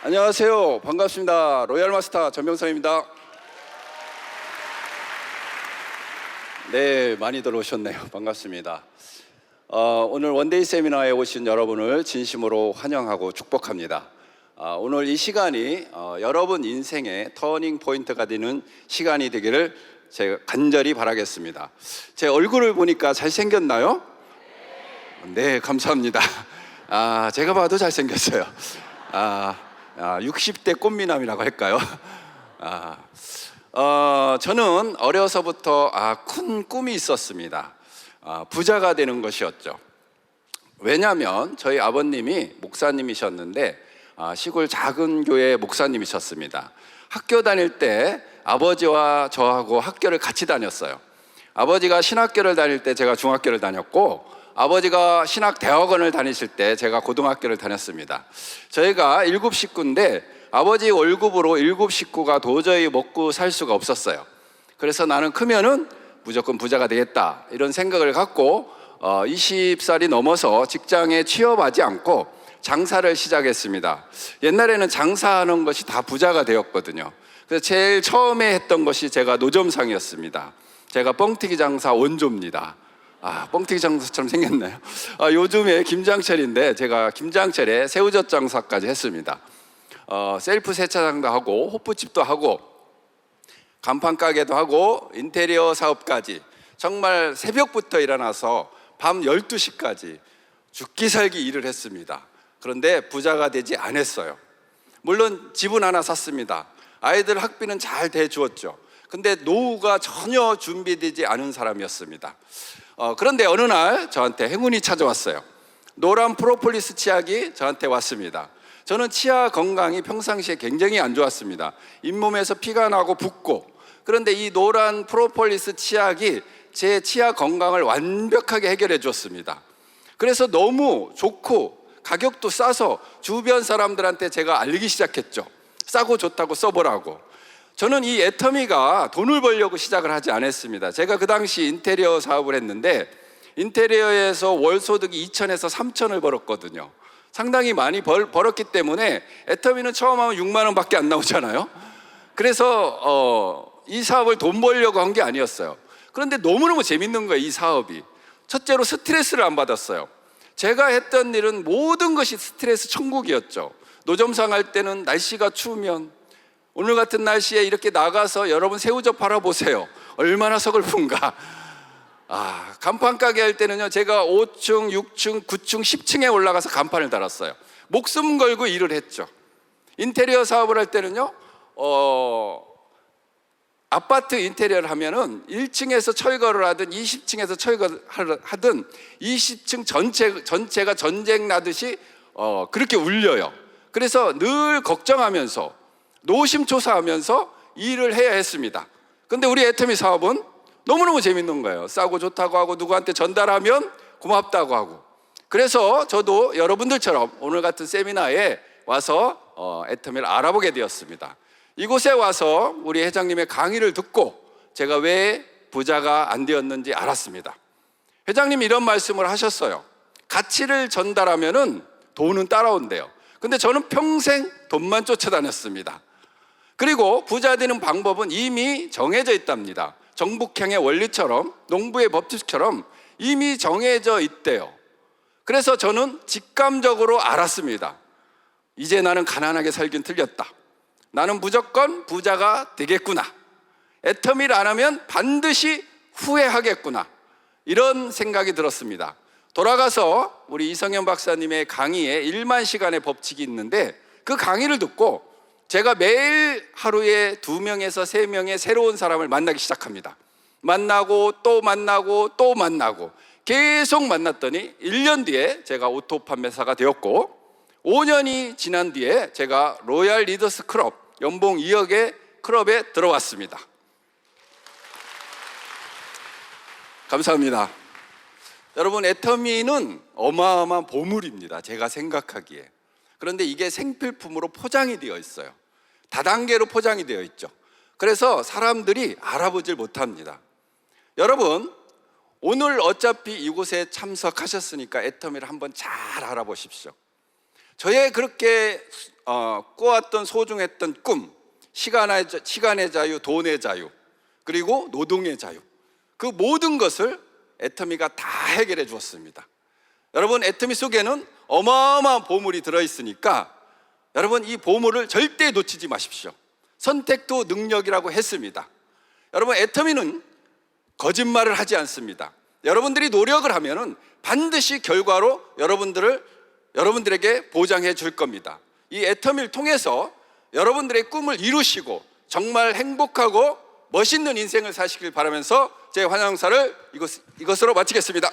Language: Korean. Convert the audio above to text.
안녕하세요. 반갑습니다. 로얄 마스터 전명선입니다. 네, 많이들 오셨네요. 반갑습니다. 어, 오늘 원데이 세미나에 오신 여러분을 진심으로 환영하고 축복합니다. 아, 오늘 이 시간이 어, 여러분 인생의 터닝 포인트가 되는 시간이 되기를 제가 간절히 바라겠습니다. 제 얼굴을 보니까 잘생겼나요? 네, 감사합니다. 아, 제가 봐도 잘생겼어요. 아, 아 60대 꽃미남이라고 할까요? 아, 어, 저는 어려서부터 아, 큰 꿈이 있었습니다. 아, 부자가 되는 것이었죠. 왜냐하면 저희 아버님이 목사님이셨는데 아, 시골 작은 교회 목사님이셨습니다. 학교 다닐 때 아버지와 저하고 학교를 같이 다녔어요. 아버지가 신학교를 다닐 때 제가 중학교를 다녔고 아버지가 신학 대학원을 다니실 때 제가 고등학교를 다녔습니다. 저희가 일곱 식구인데 아버지 월급으로 일곱 식구가 도저히 먹고 살 수가 없었어요. 그래서 나는 크면은 무조건 부자가 되겠다 이런 생각을 갖고 어, 20살이 넘어서 직장에 취업하지 않고 장사를 시작했습니다. 옛날에는 장사하는 것이 다 부자가 되었거든요. 그래서 제일 처음에 했던 것이 제가 노점상이었습니다. 제가 뻥튀기 장사 원조입니다. 아, 뻥튀기 장사처럼 생겼나요? 아, 요즘에 김장철인데 제가 김장철에 새우젓 장사까지 했습니다. 어, 셀프 세차장도 하고 호프집도 하고 간판 가게도 하고 인테리어 사업까지 정말 새벽부터 일어나서 밤 12시까지 죽기 살기 일을 했습니다. 그런데 부자가 되지 않았어요. 물론 집은 하나 샀습니다. 아이들 학비는 잘 대주었죠. 근데 노후가 전혀 준비되지 않은 사람이었습니다. 어, 그런데 어느 날 저한테 행운이 찾아왔어요. 노란 프로폴리스 치약이 저한테 왔습니다. 저는 치아 건강이 평상시에 굉장히 안 좋았습니다. 잇몸에서 피가 나고 붓고 그런데 이 노란 프로폴리스 치약이 제 치아 건강을 완벽하게 해결해 줬습니다. 그래서 너무 좋고 가격도 싸서 주변 사람들한테 제가 알리기 시작했죠. 싸고 좋다고 써보라고. 저는 이 애터미가 돈을 벌려고 시작을 하지 않았습니다. 제가 그 당시 인테리어 사업을 했는데 인테리어에서 월 소득이 2천에서 3천을 벌었거든요. 상당히 많이 벌, 벌었기 때문에 애터미는 처음 하면 6만 원밖에 안 나오잖아요. 그래서 어, 이 사업을 돈 벌려고 한 게 아니었어요. 그런데 너무너무 재밌는 거예요, 이 사업이. 첫째로 스트레스를 안 받았어요. 제가 했던 일은 모든 것이 스트레스 천국이었죠. 노점상 할 때는 날씨가 추우면 오늘 같은 날씨에 이렇게 나가서 여러분 새우젓 팔아보세요. 얼마나 서글픈가. 아, 간판 가게 할 때는요, 제가 5층, 6층, 9층, 10층에 올라가서 간판을 달았어요. 목숨 걸고 일을 했죠. 인테리어 사업을 할 때는요, 어, 아파트 인테리어를 하면은 1층에서 철거를 하든 20층에서 철거를 하든 20층 전체, 전체가 전쟁 나듯이 어, 그렇게 울려요. 그래서 늘 걱정하면서 노심초사하면서 일을 해야 했습니다. 근데 우리 애터미 사업은 너무너무 재밌는 거예요. 싸고 좋다고 하고 누구한테 전달하면 고맙다고 하고. 그래서 저도 여러분들처럼 오늘 같은 세미나에 와서 어, 애터미를 알아보게 되었습니다. 이곳에 와서 우리 회장님의 강의를 듣고 제가 왜 부자가 안 되었는지 알았습니다. 회장님이 이런 말씀을 하셨어요. 가치를 전달하면은 돈은 따라온대요. 근데 저는 평생 돈만 쫓아다녔습니다. 그리고 부자 되는 방법은 이미 정해져 있답니다. 정북행의 원리처럼 농부의 법칙처럼 이미 정해져 있대요. 그래서 저는 직감적으로 알았습니다. 이제 나는 가난하게 살긴 틀렸다. 나는 무조건 부자가 되겠구나. 애터미를 안 하면 반드시 후회하겠구나. 이런 생각이 들었습니다. 돌아가서 우리 이성현 박사님의 강의에 1만 시간의 법칙이 있는데 그 강의를 듣고 제가 매일 하루에 두 명에서 세 명의 새로운 사람을 만나기 시작합니다. 만나고 또 만나고 또 만나고 계속 만났더니 1년 뒤에 제가 오토 판매사가 되었고 5년이 지난 뒤에 제가 로얄 리더스 클럽 연봉 2억의 클럽에 들어왔습니다. 감사합니다. 여러분 애터미는 어마어마한 보물입니다. 제가 생각하기에. 그런데 이게 생필품으로 포장이 되어 있어요. 다단계로 포장이 되어 있죠. 그래서 사람들이 알아보질 못합니다. 여러분, 오늘 어차피 이곳에 참석하셨으니까 애터미를 한번 잘 알아보십시오. 저의 그렇게 어, 꿔왔던 소중했던 꿈, 시간의, 자- 시간의 자유, 돈의 자유, 그리고 노동의 자유. 그 모든 것을 애터미가 다 해결해 주었습니다. 여러분, 애터미 속에는 어마어마한 보물이 들어있으니까 여러분, 이 보물을 절대 놓치지 마십시오. 선택도 능력이라고 했습니다. 여러분, 애터미는 거짓말을 하지 않습니다. 여러분들이 노력을 하면은 반드시 결과로 여러분들을 여러분들에게 보장해 줄 겁니다. 이 애터미를 통해서 여러분들의 꿈을 이루시고 정말 행복하고 멋있는 인생을 사시길 바라면서 제 환영사를 이것, 이것으로 마치겠습니다.